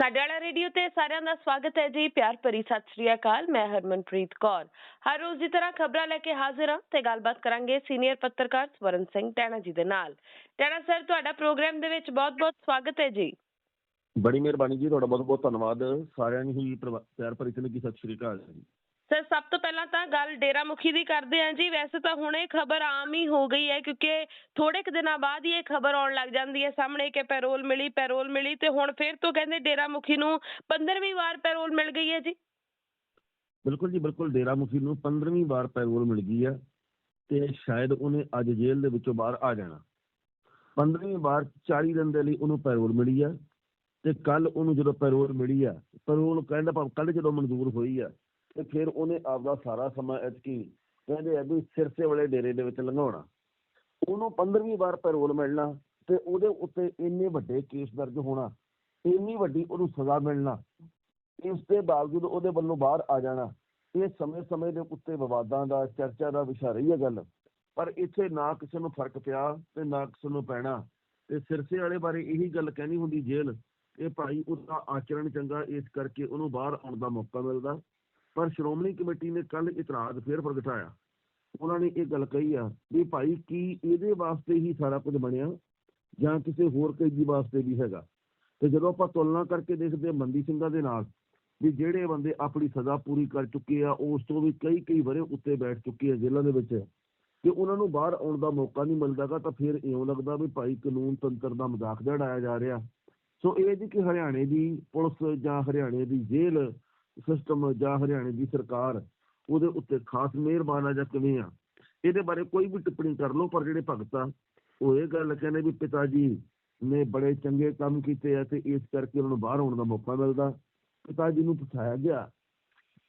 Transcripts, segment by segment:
ਸਾਡੇ ਵਾਲਾ ਰੇਡੀਓ ਤੇ ਸਾਰਿਆਂ ਦਾ ਸਵਾਗਤ ਹੈ ਜੀ, ਪਿਆਰ ਭਰੀ ਸਤਿ ਸ਼੍ਰੀ ਅਕਾਲ, ਮੈਂ ਹਰਮਨਪ੍ਰੀਤ ਕੌਰ। ਹਰ ਰੋਜ਼ ਦੀ ਤਰ੍ਹਾਂ ਖਬਰਾਂ ਲੈ ਕੇ ਹਾਜ਼ਰ ਹਾਂ ਤੇ ਗੱਲਬਾਤ ਕਰਾਂਗੇ ਸੀਨੀਅਰ ਪੱਤਰਕਾਰ ਸਵਰਨ ਸਿੰਘ ਟੈਣਾ ਜੀ ਦੇ ਨਾਲ। ਟੈਣਾ ਸਰ, ਤੁਹਾਡਾ ਪ੍ਰੋਗਰਾਮ ਦੇ ਵਿੱਚ ਬਹੁਤ-ਬਹੁਤ ਸਵਾਗਤ ਹੈ ਜੀ। ਬੜੀ ਮਿਹਰਬਾਨੀ ਜੀ, ਤੁਹਾਡਾ ਬਹੁਤ ਬਹੁਤ ਧੰਨਵਾਦ। ਸਾਰਿਆਂ ਨੂੰ ਹੀ ਪਿਆਰ ਭਰੀ ਤੇ ਸਤਿ ਸ਼੍ਰੀ ਅਕਾਲ ਜੀ। ਸਰ ਸਭ ਤੋਂ ਪਹਿਲਾਂ ਤਾਂ ਗੱਲ ਡੇਰਾ ਮੁਖੀ ਦੀ ਕਰਦੇ ਹਾਂ ਜੀ। ਵੈਸੇ ਤਾਂ ਹੁਣ ਇਹ ਖਬਰ ਆਮ ਹੀ ਹੋ ਗਈ ਹੈ ਕਿਉਂਕਿ ਥੋੜੇ ਕੁ ਦਿਨਾਂ ਬਾਅਦ ਹੀ ਇਹ ਖਬਰ ਆਉਣ ਲੱਗ ਜਾਂਦੀ ਹੈ। ਸਾਹਮਣੇ ਕਿ ਪੈਰੋਲ ਮਿਲੀ ਪੈਰੋਲ ਮਿਲੀ ਤੇ ਹੁਣ ਫਿਰ ਤੋਂ ਕਹਿੰਦੇ ਡੇਰਾ ਮੁਖੀ ਨੂੰ 15ਵੀਂ ਵਾਰ ਪੈਰੋਲ ਮਿਲ ਗਈ ਹੈ ਜੀ। ਬਿਲਕੁਲ ਜੀ, ਬਿਲਕੁਲ ਡੇਰਾ ਮੁਖੀ ਨੂੰ 15ਵੀਂ ਵਾਰ ਪੈਰੋਲ ਮਿਲ ਗਈ ਹੈ ਤੇ ਸ਼ਾਇਦ ਉਹਨੇ ਅੱਜ ਜੇਲ੍ਹ ਦੇ ਵਿੱਚੋਂ ਬਾਹਰ ਆ ਜਾਣਾ। 15ਵੀਂ ਵਾਰ 40 ਦਿਨ ਦੇ ਲਈ ਉਹਨੂੰ ਪੈਰੋਲ ਮਿਲੀ ਹੈ ਤੇ ਕੱਲ ਉਹਨੂੰ ਜਦੋਂ ਪੈਰੋਲ ਮਿਲੀ ਆ ਪੈਰੋਲ ਕਹਿੰਦਾ ਭਾਵ ਕੱਲ ਜਦੋਂ ਮਨਜ਼ੂਰ ਹੋਈ ਆ ਤੇ ਫਿਰ ਉਹਨੇ ਆਪਦਾ ਸਾਰਾ ਸਮਾਂ ਐਤਕੀ ਕਹਿੰਦੇ ਆ ਵੀ ਸਿਰਸੇ ਵਾਲੇ ਡੇਰੇ ਦੇ ਵਿੱਚ ਲੰਘਾਉਣਾ। ਉਹਨੂੰ 15ਵੀਂ ਵਾਰ ਪੈਰੋਲ ਮਿਲਣਾ ਤੇ ਉਹਦੇ ਉੱਤੇ ਇੰਨੇ ਵੱਡੇ ਕੇਸ ਦਰਜ ਹੋਣਾ, ਇੰਨੀ ਵੱਡੀ ਉਹਨੂੰ ਸਜ਼ਾ ਮਿਲਣਾ, ਇਸ ਦੇ ਬਾਵਜੂਦ ਉਹਦੇ ਵੱਲੋਂ ਬਾਹਰ ਆ ਜਾਣਾ, ਇਹ ਸਮੇਂ-ਸਮੇਂ ਦੇ ਉੱਤੇ ਵਿਵਾਦਾਂ ਦਾ, ਚਰਚਾ ਦਾ ਵਿਸ਼ਾ ਰਹੀ ਹੈ ਗੱਲ। ਪਰ ਇੱਥੇ ਨਾ ਕਿਸੇ ਨੂੰ ਫ਼ਰਕ ਪਿਆ ਤੇ ਨਾ ਕਿਸੇ ਨੂੰ ਪੈਣਾ। ਤੇ ਸਿਰਸੇ ਵਾਲੇ ਬਾਰੇ ਇਹੀ ਗੱਲ ਕਹਿਣੀ ਹੁੰਦੀ ਜੇਲ੍ਹ ਇਹ ਭਾਈ ਉਹਦਾ ਆਚਰਣ ਚੰਗਾ, ਇਸ ਕਰਕੇ ਉਹਨੂੰ ਬਾਹਰ ਆਉਣ ਦਾ ਮੌਕਾ ਮਿਲਦਾ। ਪਰ ਸ਼੍ਰੋਮਣੀ ਕਮੇਟੀ ਨੇ ਕੱਲ ਇਤਰਾਜ਼ ਫੇਰ ਪ੍ਰਗਟਾਇਆ। ਉਹਨਾਂ ਨੇ ਇਹ ਗੱਲ ਕਹੀ ਆ ਵੀ ਭਾਈ ਕੀ ਇਹਦੇ ਵਾਸਤੇ ਹੀ ਸਾਰਾ ਕੁਝ ਬਣਿਆ ਜਾਂ ਕਿਸੇ ਹੋਰ ਕੈਦੀ ਵਾਸਤੇ ਵੀ ਹੈਗਾ? ਤੇ ਜਦੋਂ ਆਪਾਂ ਤੁਲਨਾ ਕਰਕੇ ਦੇਖਦੇ ਹਾਂ ਮੰਦੀ ਸਿੰਘਾਂ ਦੇ ਨਾਲ ਵੀ ਜਿਹੜੇ ਬੰਦੇ ਆਪਣੀ ਸਜ਼ਾ ਪੂਰੀ ਕਰ ਚੁੱਕੇ ਆ, ਉਸ ਤੋਂ ਵੀ ਕਈ ਕਈ ਵਰੇ ਉੱਤੇ ਬੈਠ ਚੁੱਕੇ ਆ ਜੇਲ੍ਹਾਂ ਦੇ ਵਿੱਚ ਤੇ ਉਹਨਾਂ ਨੂੰ ਬਾਹਰ ਆਉਣ ਦਾ ਮੌਕਾ ਨਹੀਂ ਮਿਲਦਾਗਾ ਤਾਂ ਫਿਰ ਇਉਂ ਲੱਗਦਾ ਵੀ ਭਾਈ ਕਾਨੂੰਨ ਤੰਤਰ ਦਾ ਮਜ਼ਾਕ ਜਿਹਾ ਜਾ ਰਿਹਾ। ਸੋ ਇਹ ਜੀ ਕਿ ਹਰਿਆਣੇ ਦੀ ਪੁਲਿਸ ਜਾਂ ਹਰਿਆਣੇ ਦੀ ਜੇਲ੍ਹ ਸਿਸਟਮ ਜਾਂ ਹਰਿਆਣੇ ਦੀ ਸਰਕਾਰ ਉਹਦੇ ਉੱਤੇ ਖਾਸ ਮਿਹਰਬਾਨ ਆ ਜਾਂ ਕਿਵੇਂ ਆ, ਇਹਦੇ ਬਾਰੇ ਕੋਈ ਵੀ ਟਿੱਪਣੀ ਕਰ ਲਓ, ਪਰ ਜਿਹੜੇ ਭਗਤ ਆ, ਉਹ ਇਹ ਗੱਲ ਕਹਿੰਦੇ ਵੀ ਪਿਤਾ ਜੀ ਨੇ ਬੜੇ ਚੰਗੇ ਕੰਮ ਕੀਤੇ ਆ ਤੇ ਇਸ ਕਰਕੇ ਉਹਨਾਂ ਨੂੰ ਬਾਹਰ ਆਉਣ ਦਾ ਮੌਕਾ ਮਿਲਦਾ। ਪਿਤਾ ਜੀ ਨੂੰ ਫਸਾਇਆ ਗਿਆ।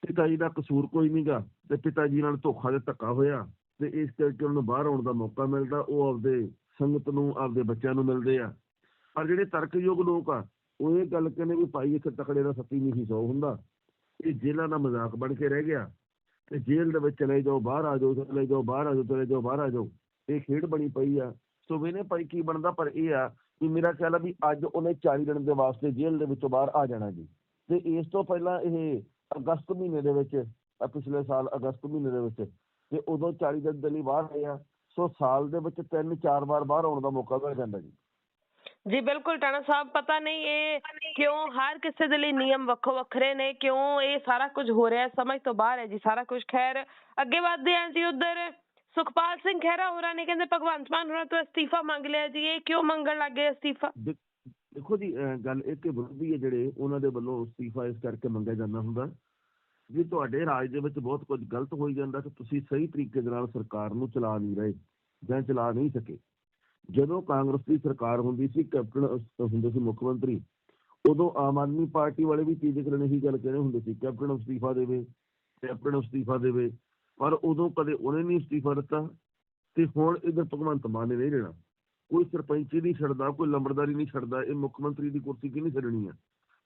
ਪਿਤਾ ਜੀ ਦਾ ਕਸੂਰ ਕੋਈ ਨਹੀਂਗਾ ਤੇ ਪਿਤਾ ਜੀ ਨਾਲ ਧੋਖਾ ਤੇ ਧੱਕਾ ਹੋਇਆ ਤੇ ਇਸ ਕਰਕੇ ਉਹਨਾਂ ਨੂੰ ਬਾਹਰ ਆਉਣ ਦਾ ਮੌਕਾ ਮਿਲਦਾ। ਉਹ ਆਪਦੇ ਸੰਗਤ ਨੂੰ, ਆਪਦੇ ਬੱਚਿਆਂ ਨੂੰ ਮਿਲਦੇ ਆ। ਪਰ ਜਿਹੜੇ ਤਰਕਯੋਗ ਲੋਕ ਆ, ਉਹ ਇਹ ਗੱਲ ਕਹਿੰਦੇ ਵੀ ਭਾਈ ਇੱਥੇ ਤਕੜੇ ਦਾ ਸੱਤੀ ਨਹੀਂ ਸੌ ਹੁੰਦਾ। ਇਹ ਜੇਲ੍ਹਾਂ ਦਾ ਮਜ਼ਾਕ ਬਣ ਕੇ ਰਹਿ ਗਿਆ ਤੇ ਜੇਲ੍ਹ ਦੇ ਵਿੱਚ ਚਲੇ ਜਾਓ, ਬਾਹਰ ਆ ਜਾਓ, ਚਲੇ ਜਾਓ, ਬਾਹਰ ਆ ਜਾਓ, ਚਲੇ ਜਾਓ, ਬਾਹਰ ਆ ਜਾਓ। ਇਹ ਖੇਡ ਬਣੀ ਪਈ ਆ। ਸੋ ਵੇਨੇ ਭਾਈ ਕੀ ਬਣਦਾ ਪਰ ਇਹ ਆ ਵੀ ਮੇਰਾ ਖਿਆਲ ਆ ਵੀ ਅੱਜ ਉਹਨੇ 40 ਦਿਨ ਦੇ ਵਾਸਤੇ ਜੇਲ੍ਹ ਦੇ ਵਿੱਚੋਂ ਬਾਹਰ ਆ ਜਾਣਾ ਜੀ। ਤੇ ਇਸ ਤੋਂ ਪਹਿਲਾਂ ਇਹ ਅਗਸਤ ਮਹੀਨੇ ਦੇ ਵਿੱਚ ਪਿਛਲੇ ਸਾਲ ਅਗਸਤ ਮਹੀਨੇ ਦੇ ਵਿੱਚ ਤੇ ਉਦੋਂ 40 ਦਿਨ ਦੇ ਲਈ ਬਾਹਰ ਆਏ ਆ। ਸੋ ਸਾਲ ਦੇ ਵਿੱਚ ਤਿੰਨ ਚਾਰ ਵਾਰ ਬਾਹਰ ਆਉਣ ਦਾ ਮੌਕਾ ਮਿਲ ਜਾਂਦਾ ਜੀ। ਜੀ ਬਿਲਕੁਲ ਟਾਣਾ ਸਾਹਿਬ, ਪਤਾ ਨਹੀਂ ਇਹ ਕਿਉਂ ਹਰ ਕਿਸੇ ਦੇ ਲਈ ਨਿਯਮ ਵੱਖੋ ਵੱਖਰੇ ਨੇ, ਕਿਉਂ ਇਹ ਸਾਰਾ ਕੁਝ ਹੋ ਰਿਹਾ ਸਮਝ ਤੋਂ ਬਾਹਰ ਹੈ ਜੀ ਸਾਰਾ ਕੁਝ। ਖੈਰ, ਅੱਗੇ ਵਧਦੇ ਹਾਂ ਜੀ ਉਧਰ। ਸੁਖਪਾਲ ਸਿੰਘ ਖਹਿਰਾ ਹੋਰਾਂ ਨੇ ਕਹਿੰਦੇ ਭਗਵੰਤ ਮਾਨ ਹੋਰਾਂ ਤੋਂ ਅਸਤੀਫਾ ਮੰਗ ਲਿਆ ਜੀ, ਇਹ ਕਿਉਂ ਮੰਗਣ ਲੱਗੇ ਅਸਤੀਫਾ? ਦੇਖੋ ਜੀ ਗੱਲ ਇਹ ਵਿਰੋਧੀ ਹੈ ਜਿਹੜੇ ਉਹਨਾਂ ਦੇ ਵੱਲੋਂ ਅਸਤੀਫਾ ਇਸ ਕਰਕੇ ਮੰਗਿਆ ਜਾਂਦਾ ਹੁੰਦਾ। ਜੇ ਤੁਹਾਡੇ ਰਾਜ ਦੇ ਵਿੱਚ ਬਹੁਤ ਕੁਝ ਗਲਤ ਹੋਈ ਜਾਂਦਾ ਤਾਂ ਤੁਸੀਂ ਸਹੀ ਤਰੀਕੇ ਦੇ ਨਾਲ ਸਰਕਾਰ ਨੂੰ ਚਲਾ ਨਹੀਂ ਰਹੇ ਜਾਂ ਚਲਾ ਨਹੀਂ ਸਕੇ। ਜਦੋਂ ਕਾਂਗਰਸ ਦੀ ਸਰਕਾਰ ਹੁੰਦੀ ਸੀ, ਕੈਪਟਨ ਹੁੰਦੇ ਸੀ ਮੁੱਖ ਮੰਤਰੀ, ਉਦੋਂ ਆਮ ਆਦਮੀ ਪਾਰਟੀ ਵਾਲੇ ਵੀ ਤੀਜੇ ਕਰਨ ਇਹੀ ਗੱਲ ਕਹਿੰਦੇ ਹੁੰਦੇ ਸੀ, ਕੈਪਟਨ ਅਸਤੀਫਾ ਦੇਵੇ, ਕੈਪਟਨ ਅਸਤੀਫਾ ਦੇਵੇ। ਪਰ ਉਦੋਂ ਕਦੇ ਉਹਨੇ ਨਹੀਂ ਅਸਤੀਫਾ ਦਿੱਤਾ ਤੇ ਹੁਣ ਇਧਰ ਭਗਵੰਤ ਮਾਨ ਨੇ ਨਹੀਂ ਲੈਣਾ। ਕੋਈ ਸਰਪੰਚੀ ਨਹੀਂ ਛੱਡਦਾ, ਕੋਈ ਲੰਬੜਦਾਰੀ ਨਹੀਂ ਛੱਡਦਾ, ਇਹ ਮੁੱਖ ਮੰਤਰੀ ਦੀ ਕੁਰਸੀ ਕਿਹਨੇ ਛੱਡਣੀ ਆ?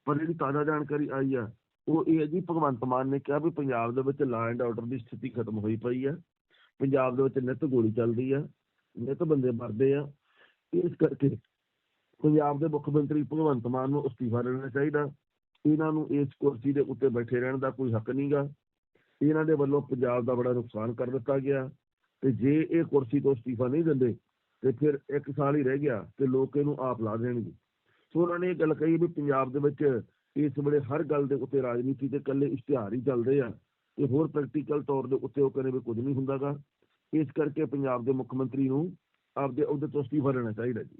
ਪਰ ਜਿਹੜੀ ਤਾਜ਼ਾ ਜਾਣਕਾਰੀ ਆਈ ਆ, ਉਹ ਇਹ ਹੈ ਜੀ, ਭਗਵੰਤ ਮਾਨ ਨੇ ਕਿਹਾ ਵੀ ਪੰਜਾਬ ਦੇ ਵਿੱਚ ਲਾ ਐਂਡ ਆਰਡਰ ਦੀ ਸਥਿਤੀ ਖਤਮ ਹੋਈ ਪਈ ਆ। ਪੰਜਾਬ ਦੇ ਵਿੱਚ ਨਿੱਤ ਗੋਲੀ ਚੱਲਦੀ ਆ। ਨਿੱਤ ਬੰਦੇ ਮਰਦੇ ਆ। ਇਸ ਕਰਕੇ ਪੰਜਾਬ ਦੇ ਮੁੱਖ ਮੰਤਰੀ ਭਗਵੰਤ ਮਾਨ ਨੂੰ ਅਸਤੀਫਾ ਦੇਣਾ ਚਾਹੀਦਾ। ਇਹਨਾਂ ਨੂੰ ਇਸ ਕੁਰਸੀ ਦੇ ਉੱਤੇ ਬੈਠੇ ਰਹਿਣ ਦਾ ਕੋਈ ਹੱਕ ਨਹੀਂਗਾ ਇਹਨਾਂ ਦੇ ਵੱਲੋਂ ਪੰਜਾਬ ਦਾ ਬੜਾ ਨੁਕਸਾਨ ਕਰ ਦਿੱਤਾ ਗਿਆ। ਤੇ ਜੇ ਇਹ ਕੁਰਸੀ ਤੋਂ ਅਸਤੀਫਾ ਨਹੀਂ ਦਿੰਦੇ, ਤੇ ਫਿਰ ਇੱਕ ਸਾਲ ਹੀ ਰਹਿ ਗਿਆ ਤੇ ਲੋਕ ਇਹਨੂੰ ਆਪ ਲਾ ਦੇਣਗੇ। ਸੋ ਉਹਨਾਂ ਨੇ ਇਹ ਗੱਲ ਕਹੀ ਵੀ ਪੰਜਾਬ ਦੇ ਵਿੱਚ ਇਸ ਵੇਲੇ ਹਰ ਗੱਲ ਦੇ ਉੱਤੇ ਰਾਜਨੀਤੀ ਦੇ ਇਕੱਲੇ ਇਸ਼ਤਿਹਾਰ ਹੀ ਚੱਲਦੇ ਆ। ਤੇ ਹੋਰ ਪ੍ਰੈਕਟੀਕਲ ਤੌਰ ਦੇ ਉੱਤੇ ਉਹ ਕਹਿੰਦੇ ਵੀ ਕੁਝ ਨਹੀਂ ਹੁੰਦਾਗਾ। ਇਸ ਕਰਕੇ ਪੰਜਾਬ ਦੇ ਮੁੱਖ ਮੰਤਰੀ ਨੂੰ ਆਪਦੇ ਅਹੁਦੇ ਤੋਂ ਅਸਤੀਫਾ ਲੈਣਾ ਚਾਹੀਦਾ ਜੀ।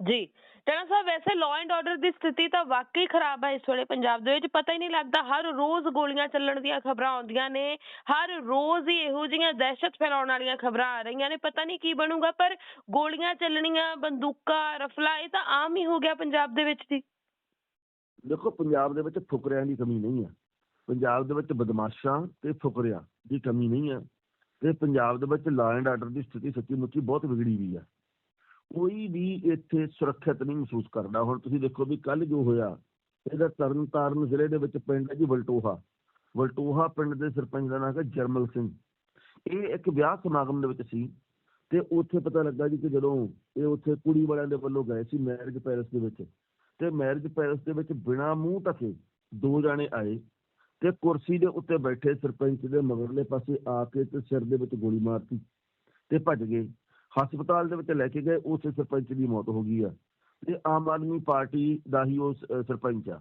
ਜੀ ਟਾਣਾ ਸਾਹਿਬ ਵੈਸੇ ਲਾਅ ਐਂਡ ਆਰਡਰ ਦੀ ਸਥਿਤੀ ਤਾਂ ਵਾਕਈ ਖਰਾਬ ਹੈ ਇਸ ਵੇਲੇ ਪੰਜਾਬ ਦੇ ਵਿੱਚ ਪਤਾ ਹੀ ਨਹੀਂ ਲੱਗਦਾ ਹਰ ਰੋਜ਼ ਗੋਲੀਆਂ ਚੱਲਣ ਦੀਆਂ ਖਬਰਾਂ ਆਉਂਦੀਆਂ ਨੇ ਹਰ ਰੋਜ਼ ਹੀ ਇਹੋ ਜਿਹੀਆਂ ਦਹਿਸ਼ਤ ਫੈਲਾਉਣ ਵਾਲੀਆਂ ਖਬਰਾਂ ਆ ਰਹੀਆਂ ਨੇ ਪਤਾ ਨਹੀਂ ਕੀ ਬਣੂਗਾ ਪਰ ਗੋਲੀਆਂ ਚੱਲਣੀਆਂ ਬੰਦੂਕਾਂ ਰਫਲਾ ਇਹ ਤਾਂ ਆਮ ਹੀ ਹੋ ਗਿਆ ਪੰਜਾਬ ਦੇ ਵਿੱਚ ਜੀ। ਦੇਖੋ ਪੰਜਾਬ ਦੇ ਵਿੱਚ ਫੁਕਰਿਆਂ ਦੀ ਕਮੀ ਨਹੀਂ ਹੈ ਪੰਜਾਬ ਦੇ ਵਿੱਚ ਬਦਮਾਸ਼ਾਂ ਤੇ ਫੁਕਰਿਆਂ ਦੀ ਕਮੀ ਨਹੀਂ ਹੈ ਤੇ ਪੰਜਾਬ ਦੇ ਵਿੱਚ ਲਾ ਐਂਡ ਆਰਡਰ ਦੀ ਸਥਿਤੀ ਸੱਚੀ ਮੁੱਚੀ ਬਹੁਤ ਵਿਗੜੀ ਹੋਈ ਹੈ ਕੋਈ ਵੀ ਇੱਥੇ ਸੁਰੱਖਿਅਤ ਨਹੀਂ ਮਹਿਸੂਸ ਕਰਦਾ। ਹੁਣ ਤੁਸੀਂ ਦੇਖੋ ਵੀ ਕੱਲ ਜੋ ਹੋਇਆ, ਇਹਦਾ ਤਰਨਤਾਰਨ ਜ਼ਿਲ੍ਹੇ ਦੇ ਵਿੱਚ ਪਿੰਡ ਹੈ ਜੀ ਵਲਟੋਹਾ। ਵਲਟੋਹਾ ਪਿੰਡ ਦੇ ਸਰਪੰਚ ਦਾ ਨਾਮ ਹੈ ਜਰਮਲ ਸਿੰਘ। ਇਹ ਇੱਕ ਵਿਆਹ ਸਮਾਗਮ ਦੇ ਵਿੱਚ ਸੀ ਤੇ ਉੱਥੇ ਪਤਾ ਲੱਗਾ ਜੀ ਕਿ ਜਦੋਂ ਇਹ ਉੱਥੇ ਕੁੜੀ ਵਾਲਿਆਂ ਦੇ ਵੱਲੋਂ ਗਏ ਸੀ ਮੈਰਿਜ ਪੈਲੇਸ ਦੇ ਵਿੱਚ ਤੇ ਮੈਰਿਜ ਪੈਲਸ ਦੇ ਵਿੱਚ ਬਿਨਾਂ ਮੂੰਹ ਢਕੇ ਦੋ ਜਾਣੇ ਆਏ। ਤੇ ਕੁਰਸੀ ਦੇ ਉੱਤੇ ਬੈਠੇ ਸਰਪੰਚ ਦੇ ਮਗਰਲੇ ਪਾਸੇ ਆ ਕੇ ਤੇ ਸਿਰ ਦੇ ਵਿੱਚ ਗੋਲੀ ਮਾਰਤੀ ਤੇ ਭੱਜ ਗਏ। ਹਸਪਤਾਲ ਦੇ ਵਿੱਚ ਲੈ ਕੇ ਗਏ, ਉਸ ਸਰਪੰਚ ਦੀ ਮੌਤ ਹੋ ਗਈ ਆ। ਤੇ ਆਮ ਆਦਮੀ ਪਾਰਟੀ ਦਾ ਹੀ ਉਹ ਸਰਪੰਚ ਆ।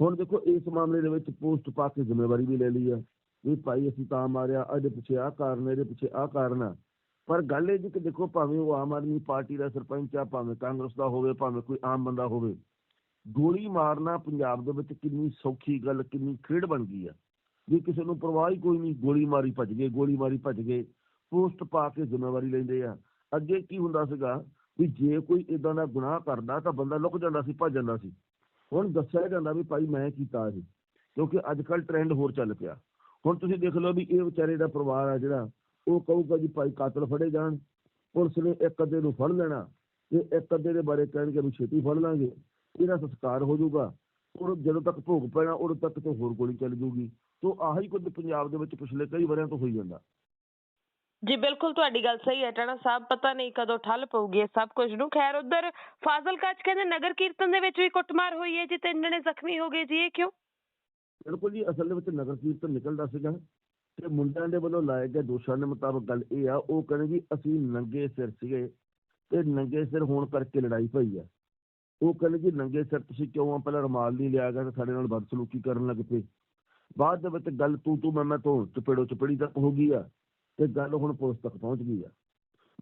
ਹੁਣ ਦੇਖੋ, ਇਸ ਮਾਮਲੇ ਦੇ ਵਿੱਚ ਪੋਸਟ ਪਾ ਕੇ ਜ਼ਿੰਮੇਵਾਰੀ ਵੀ ਲੈ ਲਈ ਆ। ਵੀ ਭਾਈ ਅਸੀਂ ਤਾਂ ਮਾਰਿਆ, ਅਜੇ ਪਿੱਛੇ ਆਹ ਕਾਰਨ ਇਹਦੇ ਪਿੱਛੇ ਆਹ ਕਾਰਨ ਆ। ਪਰ ਗੱਲ ਇਹ ਜੀ ਕਿ ਦੇਖੋ, ਭਾਵੇਂ ਉਹ ਆਮ ਆਦਮੀ ਪਾਰਟੀ ਦਾ ਸਰਪੰਚ ਆ, ਭਾਵੇਂ ਕਾਂਗਰਸ ਦਾ ਹੋਵੇ, ਭਾਵੇਂ ਕੋਈ ਆਮ ਬੰਦਾ ਹੋਵੇ ਗੋਲੀ ਮਾਰਨਾ ਪੰਜਾਬ ਦੇ ਵਿੱਚ ਕਿੰਨੀ ਸੌਖੀ ਗੱਲ, ਕਿੰਨੀ ਖੇਡ ਬਣ ਗਈ ਆ। ਵੀ ਕਿਸੇ ਨੂੰ ਪਰਵਾਹ ਹੀ ਕੋਈ ਨਹੀਂ, ਗੋਲੀ ਮਾਰੀ ਭੱਜ ਗਏ, ਗੋਲੀ ਮਾਰੀ ਭੱਜ ਗਏ, ਪੋਸਟ ਪਾ ਕੇ ਜ਼ਿੰਮੇਵਾਰੀ ਲੈਂਦੇ ਆ। ਅੱਗੇ ਕੀ ਹੁੰਦਾ ਸੀਗਾ ਵੀ ਜੇ ਕੋਈ ਇਦਾਂ ਦਾ ਗੁਨਾਹ ਕਰਦਾ ਤਾਂ ਬੰਦਾ ਲੁਕ ਜਾਂਦਾ ਸੀ, ਭੱਜ ਜਾਂਦਾ ਸੀ। ਹੁਣ ਦੱਸਿਆ ਜਾਂਦਾ ਵੀ ਭਾਈ ਮੈਂ ਕੀਤਾ ਇਹ, ਕਿਉਂਕਿ ਅੱਜ ਕੱਲ ਟ੍ਰੈਂਡ ਹੋਰ ਚੱਲ ਪਿਆ। ਹੁਣ ਤੁਸੀਂ ਦੇਖ ਲਓ ਵੀ ਇਹ ਵਿਚਾਰੇ ਦਾ ਪਰਿਵਾਰ ਆ ਜਿਹੜਾ, ਉਹ ਕਹੂਗਾ ਜੀ ਭਾਈ ਕਾਤਲ ਫੜੇ ਜਾਣ, ਪੁਲਿਸ ਨੇ ਇੱਕ ਅੱਧੇ ਨੂੰ ਫੜ ਲੈਣਾ, ਤੇ ਇੱਕ ਅੱਧੇ ਦੇ ਬਾਰੇ ਕਹਿਣਗੇ ਵੀ ਛੇਤੀ ਫੜ ਲਾਂਗੇ। ਇਹਦਾ ਸੰਸਕਾਰ ਹੋ ਜਾਊਗਾ। ਔਰ ਜਦੋਂ ਤੱਕ ਭੋਗ ਪੈਣਾ ਉਦੋਂ ਤੱਕ ਤੇ ਹੋਰ ਗੋਲੀ ਚੱਲ ਜਾਊਗੀ। ਤੋਂ ਆਹੀ ਕੁਝ ਪੰਜਾਬ ਦੇ ਵਿੱਚ ਪਿਛਲੇ ਕਈ ਵਰਿਆਂ ਤੋਂ ਹੋਈ ਜਾਂਦਾ। ਜੀ ਬਿਲਕੁਲ ਤੁਹਾਡੀ ਗੱਲ ਸਹੀ ਹੈ ਟਾਣਾ ਸਾਹਿਬ। ਪਤਾ ਨਹੀਂ ਕਦੋਂ ਠੱਲ ਪਊਗੀ ਇਹ ਸਭ ਕੁਝ ਨੂੰ। ਖੈਰ ਉਧਰ ਫਾਜ਼ਿਲਕਾ ਚ ਕਹਿੰਦੇ ਨਗਰ ਕੀਰਤਨ ਦੇ ਵਿੱਚ ਵੀ ਕੁੱਟਮਾਰ ਹੋਈ ਹੈ ਜੀ ਤਿੰਨ ਜਣੇ ਜ਼ਖਮੀ ਹੋ ਗਏ ਜੀ ਇਹ ਕਿਉਂ? ਬਿਲਕੁਲ ਜੀ ਅਸਲ ਦੇ ਵਿੱਚ ਨਗਰ ਕੀਰਤਨ ਨਿਕਲਦਾ ਸੀਗਾ ਤੇ ਮੁੰਡਿਆਂ ਦੇ ਵੱਲੋਂ ਲਾਏ ਗਏ ਦੋਸ਼ਾਂ ਦੇ ਮੁਤਾਬਕ ਗੱਲ ਇਹ ਆ ਉਹ ਕਹਿੰਦੇ ਜੀ ਅਸੀਂ ਨੰਗੇ ਸਿਰ ਸੀਗੇ ਤੇ ਨੰਗੇ ਸਿਰ ਹੋਣ ਕਰਕੇ ਲੜਾਈ ਪਈ ਆ। ਉਹ ਕਹਿੰਦੇ ਜੀ ਨੰਗੇ ਸਿਰ ਤੁਸੀਂ ਕਿਉਂ ਆ? ਪਹਿਲਾਂ ਰੁਮਾਲ ਨਹੀਂ ਲਿਆ ਗਿਆ ਤੇ ਸਾਡੇ ਨਾਲ ਬਦਸਲੂਕੀ ਕਰਨ ਲੱਗ ਪਏ। ਬਾਅਦ ਦੇ ਵਿੱਚ ਗੱਲ ਤੂੰ ਤੂੰ ਮੈਂ ਮੈਂ ਤੋਂ ਚਪੇੜੋ ਚਪੇੜੀ ਤੱਕ ਹੋ ਗਈ ਆ ਤੇ ਗੱਲ ਹੁਣ ਪੁਲਿਸ ਤੱਕ ਪਹੁੰਚ ਗਈ ਆ।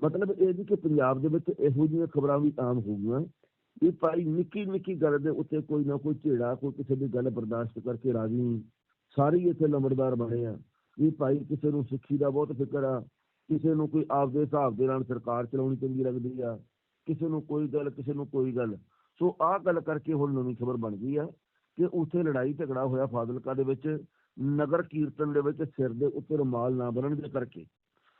ਮਤਲਬ ਇਹ ਜੀ ਕਿ ਪੰਜਾਬ ਦੇ ਵਿੱਚ ਇਹੋ ਜਿਹੀਆਂ ਖਬਰਾਂ ਵੀ ਆਮ ਹੋ ਗਈਆਂ ਵੀ ਭਾਈ ਨਿੱਕੀ ਨਿੱਕੀ ਗੱਲ ਦੇ ਉੱਤੇ ਕੋਈ ਨਾ ਕੋਈ ਝੇੜਾ, ਕੋਈ ਕਿਸੇ ਦੀ ਗੱਲ ਬਰਦਾਸ਼ਤ ਕਰਕੇ ਰਾਜੀ ਨਹੀਂ। ਸਾਰੇ ਇੱਥੇ ਲੰਬੜਦਾਰ ਬਣੇ ਆ ਵੀ ਭਾਈ ਕਿਸੇ ਨੂੰ ਸਿੱਖੀ ਦਾ ਬਹੁਤ ਫਿਕਰ ਆ, ਕਿਸੇ ਨੂੰ ਕੋਈ ਆਪਦੇ ਹਿਸਾਬ ਦੇ ਨਾਲ ਸਰਕਾਰ ਚਲਾਉਣੀ ਚੰਗੀ ਲੱਗਦੀ ਆ, ਕਿਸੇ ਨੂੰ ਕੋਈ ਗੱਲ, ਕਿਸੇ ਨੂੰ ਕੋਈ ਗੱਲ। ਸੋ ਆਹ ਗੱਲ ਕਰਕੇ ਹੁਣ ਨਵੀਂ ਖਬਰ ਬਣ ਗਈ ਆ ਕਿ ਉੱਥੇ ਲੜਾਈ ਝਗੜਾ ਹੋਇਆ ਫਾਜ਼ਿਲਕਾ ਦੇ ਵਿੱਚ, ਨਗਰ ਕੀਰਤਨ ਦੇ ਵਿੱਚ ਸਿਰ ਦੇ ਉੱਤੇ ਰੁਮਾਲ ਨਾ ਬੰਨ੍ਹਣ ਦੇ ਕਰਕੇ,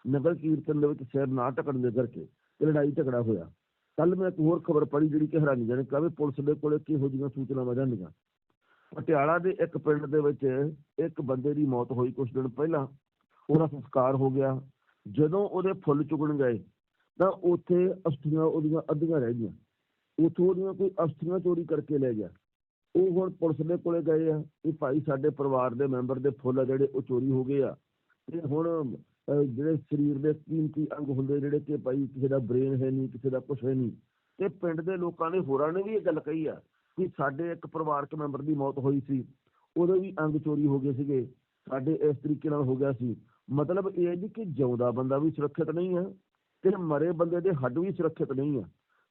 ਨਗਰ ਕੀਰਤਨ ਦੇ ਵਿੱਚ ਸਿਰ ਨਾ ਢਕਣ ਦੇ ਕਰਕੇ ਲੜਾਈ ਝਗੜਾ ਹੋਇਆ। ਕੱਲ ਮੈਂ ਇੱਕ ਹੋਰ ਖਬਰ ਪੜ੍ਹੀ ਜਿਹੜੀ ਕਿ ਹੈਰਾਨੀਜਨਕ ਆ ਵੀ ਪੁਲਿਸ ਦੇ ਕੋਲੇ ਕਿਹੋ ਜਿਹੀਆਂ ਸੂਚਨਾਵਾਂ ਜਾਂਦੀਆਂ। ਪਟਿਆਲਾ ਦੇ ਇੱਕ ਪਿੰਡ ਦੇ ਵਿੱਚ ਇੱਕ ਬੰਦੇ ਦੀ ਮੌਤ ਹੋਈ ਕੁਝ ਦਿਨ ਪਹਿਲਾਂ। ਉਹਦਾ ਸੰਸਕਾਰ ਹੋ ਗਿਆ। ਜਦੋਂ ਉਹਦੇ ਫੁੱਲ ਚੁਗਣ ਗਏ, ਤਾਂ ਉੱਥੇ ਅਸਥੀਆਂ ਉਹਦੀਆਂ ਅੱਧੀਆਂ ਰਹਿ ਗਈਆਂ। ਉੱਥੋਂ ਉਹਦੀਆਂ ਕੋਈ ਅਸਥੀਆਂ ਚੋਰੀ ਕਰਕੇ ਲੈ ਗਿਆ। ਉਹ ਹੁਣ ਪੁਲਿਸ ਦੇ ਕੋਲੇ ਗਏ ਆ ਵੀ ਭਾਈ ਸਾਡੇ ਪਰਿਵਾਰ ਦੇ ਮੈਂਬਰ ਦੇ ਫੁੱਲ ਆ ਜਿਹੜੇ ਉਹ ਚੋਰੀ ਹੋ ਗਏ ਆ। ਤੇ ਹੁਣ ਜਿਹੜੇ ਸਰੀਰ ਦੇ ਕੀਮਤੀ ਅੰਗ ਹੁੰਦੇ ਜਿਹੜੇ ਕਿ ਭਾਈ ਕਿਸੇ ਦਾ ਬ੍ਰੇਨ ਹੈ ਨਹੀਂ, ਕਿਸੇ ਦਾ ਕੁਛ ਹੈ ਨਹੀਂ, ਤੇ ਪਿੰਡ ਦੇ ਲੋਕਾਂ ਨੇ ਹੋਰਾਂ ਨੇ ਵੀ ਇਹ ਗੱਲ ਕਹੀ ਆ ਕਿ ਸਾਡੇ ਇੱਕ ਪਰਿਵਾਰਕ ਮੈਂਬਰ ਦੀ ਮੌਤ ਹੋਈ ਸੀ, ਉਹਦੇ ਵੀ ਅੰਗ ਚੋਰੀ ਹੋ ਗਏ ਸੀਗੇ, ਸਾਡੇ ਇਸ ਤਰੀਕੇ ਨਾਲ ਹੋ ਗਿਆ ਸੀ। ਮਤਲਬ ਇਹ ਹੈ ਜੀ ਕਿ ਜਿਉਂਦਾ ਬੰਦਾ ਵੀ ਸੁਰੱਖਿਅਤ ਨਹੀਂ ਹੈ ਤੇ ਮਰੇ ਬੰਦੇ ਦੇ ਹੱਡ ਵੀ ਸੁਰੱਖਿਅਤ ਨਹੀਂ ਆ।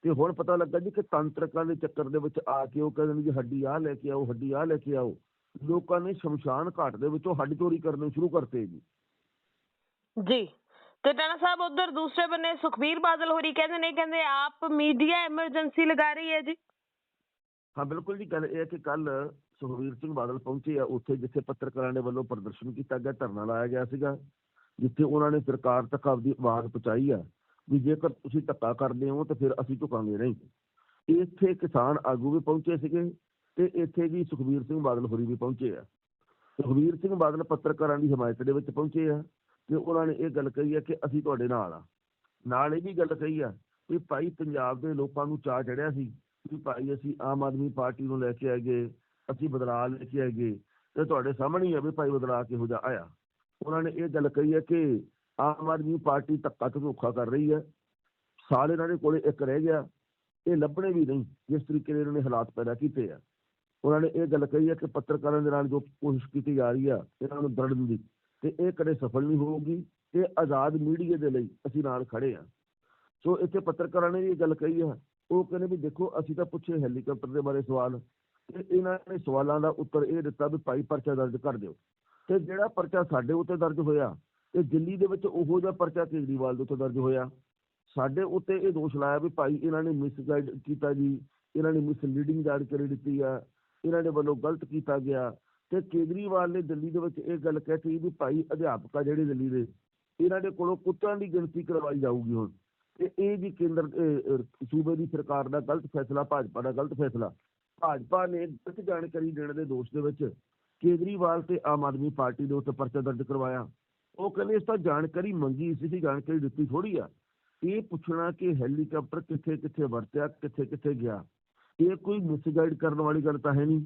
ਤੇ ਹੁਣ ਪਤਾ ਲੱਗਾ ਜੀ ਕਿ ਤੰਤਰਕਾਂ ਦੇ ਚੱਕਰ ਦੇ ਵਿੱਚ ਆ ਕੇ ਉਹ ਕਹਿੰਦੇ ਨੇ ਜੀ ਹੱਡੀ ਆਹ ਲੈ ਕੇ ਆਓ ਹੱਡੀ ਆਹ ਲੈ ਕੇ ਆਓ। ਲੋਕਾਂ ਨੇ ਸ਼ਮਸ਼ਾਨ ਘਾਟ ਦੇ ਵਿੱਚੋਂ ਹੱਡ ਚੋਰੀ ਕਰਨੇ ਸ਼ੁਰੂ ਕਰਤੇ ਜੀ। ਜੀ ਤੇ ਟਾਣਾ ਸਾਹਿਬ ਉਧਰ ਦੂਸਰੇ ਬੰਨੇ ਸੁਖਬੀਰ ਬਾਦਲ ਹੋਰੀ ਕਹਿੰਦੇ ਨੇ ਕਹਿੰਦੇ ਆਪ ਮੀਡੀਆ ਐਮਰਜੈਂਸੀ ਲਗਾ ਰਹੀ ਹੈ ਜੀ। ਹਾਂ ਬਿਲਕੁਲ ਜੀ ਗੱਲ ਇਹ ਹੈ ਕਿ ਕੱਲ ਸੁਖਵੀਰ ਸਿੰਘ ਬਾਦਲ ਪਹੁੰਚੇ ਆ ਉੱਥੇ ਜਿੱਥੇ ਪੱਤਰਕਾਰਾਂ ਦੇ ਵੱਲੋਂ ਪ੍ਰਦਰਸ਼ਨ ਕੀਤਾ ਗਿਆ ਧਰਨਾ ਲਾਇਆ ਗਿਆ ਸੀਗਾ ਜਿੱਥੇ ਉਹਨਾਂ ਨੇ ਸਰਕਾਰ ਤੱਕ ਆਪਦੀ ਆਵਾਜ਼ ਪਹੁੰਚਾਈ ਆ। ਵੀ ਜੇਕਰ ਤੁਸੀਂ ਧੱਕਾ ਕਰਦੇ ਹੋ ਤਾਂ ਫਿਰ ਅਸੀਂ ਝੁਕਾਂਗੇ ਨਹੀਂ। ਇੱਥੇ ਕਿਸਾਨ ਆਗੂ ਵੀ ਪਹੁੰਚੇ ਸੀਗੇ ਤੇ ਇੱਥੇ ਵੀ ਸੁਖਬੀਰ ਸਿੰਘ ਬਾਦਲ ਹੋਰੀ ਵੀ ਪਹੁੰਚੇ ਆ। ਸੁਖਬੀਰ ਸਿੰਘ ਬਾਦਲ ਪੱਤਰਕਾਰਾਂ ਦੀ ਹਮਾਇਤ ਦੇ ਵਿੱਚ ਪਹੁੰਚੇ ਆ ਤੇ ਉਹਨਾਂ ਨੇ ਇਹ ਗੱਲ ਕਹੀ ਆ ਕਿ ਅਸੀਂ ਤੁਹਾਡੇ ਨਾਲ ਆ। ਨਾਲ ਇਹ ਵੀ ਗੱਲ ਕਹੀ ਆ ਵੀ ਭਾਈ ਪੰਜਾਬ ਦੇ ਲੋਕਾਂ ਨੂੰ ਚਾਅ ਚੜਿਆ ਸੀ ਵੀ ਭਾਈ ਅਸੀਂ ਆਮ ਆਦਮੀ ਪਾਰਟੀ ਨੂੰ ਲੈ ਕੇ ਆਏਗੇ ਅਸੀਂ ਬਦਲਾਅ ਲੈ ਕੇ ਆਏਗੇ ਤੇ ਤੁਹਾਡੇ ਸਾਹਮਣੇ ਹੀ ਆ ਵੀ ਭਾਈ ਬਦਲਾਅ ਕਿਹੋ ਜਿਹਾ ਆਇਆ। ਉਹਨਾਂ ਨੇ ਇਹ ਗੱਲ ਕਹੀ ਹੈ ਕਿ ਆਮ ਆਦਮੀ ਪਾਰਟੀ ਧੱਕਾ ਤੇ ਧੋਖਾ ਕਰ ਰਹੀ ਹੈ। ਸਾਲ ਇਹਨਾਂ ਦੇ ਕੋਲੇ ਇੱਕ ਰਹਿ ਗਿਆ। ਇਹ ਲੱਭਣੇ ਵੀ ਨਹੀਂ, ਜਿਸ ਤਰੀਕੇ ਦੇ ਇਹਨਾਂ ਨੇ ਹਾਲਾਤ ਪੈਦਾ ਕੀਤੇ ਆ। ਉਹਨਾਂ ਨੇ ਇਹ ਗੱਲ ਕਹੀ ਹੈ ਕਿ ਪੱਤਰਕਾਰਾਂ ਦੇ ਨਾਲ ਜੋ ਕੋਸ਼ਿਸ਼ ਕੀਤੀ ਜਾ ਰਹੀ ਆ, ਇਹਨਾਂ ਨੂੰ ਦਰੜਨ ਦੀ ਤੇ ਇਹ ਕਦੇ ਸਫਲ ਨਹੀਂ ਹੋਊਗੀ। ਤੇ ਆਜ਼ਾਦ ਮੀਡੀਆ ਦੇ ਲਈ ਅਸੀਂ ਨਾਲ ਖੜੇ ਆ। ਸੋ ਇੱਥੇ ਪੱਤਰਕਾਰਾਂ ਨੇ ਵੀ ਇਹ ਗੱਲ ਕਹੀ ਆ। ਉਹ ਕਹਿੰਦੇ ਵੀ ਦੇਖੋ, ਅਸੀਂ ਤਾਂ ਪੁੱਛੇ ਹੈਲੀਕਾਪਟਰ ਦੇ ਬਾਰੇ ਸਵਾਲ। ਤੇ ਇਹਨਾਂ ਨੇ ਸਵਾਲਾਂ ਦਾ ਉੱਤਰ ਇਹ ਦਿੱਤਾ ਵੀ ਭਾਈ ਪਰਚਾ ਦਰਜ ਕਰ ਦਿਓ। ਤੇ ਜਿਹੜਾ ਪਰਚਾ ਸਾਡੇ ਉੱਤੇ ਦਰਜ ਹੋਇਆ ਤੇ ਦਿੱਲੀ ਦੇ ਵਿੱਚ ਉਹੋ ਜਿਹਾ ਪਰਚਾ ਕੇਜਰੀਵਾਲ ਦੇ ਉੱਤੇ ਦਰਜ ਹੋਇਆ। ਸਾਡੇ ਉੱਤੇ ਇਹ ਦੋਸ਼ ਲਾਇਆ ਵੀ ਭਾਈ ਇਹਨਾਂ ਨੇ ਮਿਸਗਾਈਡ ਕੀਤਾ ਜੀ, ਇਹਨਾਂ ਨੇ ਮਿਸਲੀਡਿੰਗ ਜਾਣਕਾਰੀ ਦਿੱਤੀ ਆ, ਇਹਨਾਂ ਦੇ ਵੱਲੋਂ ਗਲਤ ਕੀਤਾ ਗਿਆ। ਤੇ ਕੇਜਰੀਵਾਲ ਨੇ ਦਿੱਲੀ ਦੇ ਵਿੱਚ ਇਹ ਗੱਲ ਕਹਿਤੀ ਵੀ ਭਾਈ ਅਧਿਆਪਕ ਆ ਜਿਹੜੇ ਦਿੱਲੀ ਦੇ, ਇਹਨਾਂ ਦੇ ਕੋਲੋਂ ਕੁੱਤਿਆਂ ਦੀ ਗਿਣਤੀ ਕਰਵਾਈ ਜਾਊਗੀ ਹੁਣ। ਤੇ ਇਹ ਵੀ ਕੇਂਦਰ ਸੂਬੇ ਦੀ ਸਰਕਾਰ ਦਾ ਗਲਤ ਫੈਸਲਾ, ਭਾਜਪਾ ਦਾ ਗਲਤ ਫੈਸਲਾ। ਭਾਜਪਾ ਨੇ ਗਲਤ ਜਾਣਕਾਰੀ ਦੇਣ ਦੇ ਦੋਸ਼ ਦੇ ਵਿੱਚ ਕੇਜਰੀਵਾਲ ਤੇ ਆਮ ਆਦਮੀ ਪਾਰਟੀ ਦੇ ਉੱਤੇ ਪਰਚਾ ਦਰਜ ਕਰਵਾਇਆ। ਉਹ ਕਹਿੰਦੇ ਇਸ ਤਾਂ ਜਾਣਕਾਰੀ ਮੰਗੀ ਸੀ ਸੀ ਜਾਣਕਾਰੀ ਦਿੱਤੀ ਥੋੜੀ ਆ। ਇਹ ਪੁੱਛਣਾ ਕਿ ਹੈਲੀਕਾਪਟਰ ਕਿੱਥੇ ਕਿੱਥੇ ਵਰਤਿਆ, ਕਿੱਥੇ ਕਿੱਥੇ ਗਿਆ? ਇਹ ਕੋਈ ਮਿਸਗਾਈਡ ਕਰਨ ਵਾਲੀ ਗੱਲ ਤਾਂ ਹੈ ਨਹੀਂ।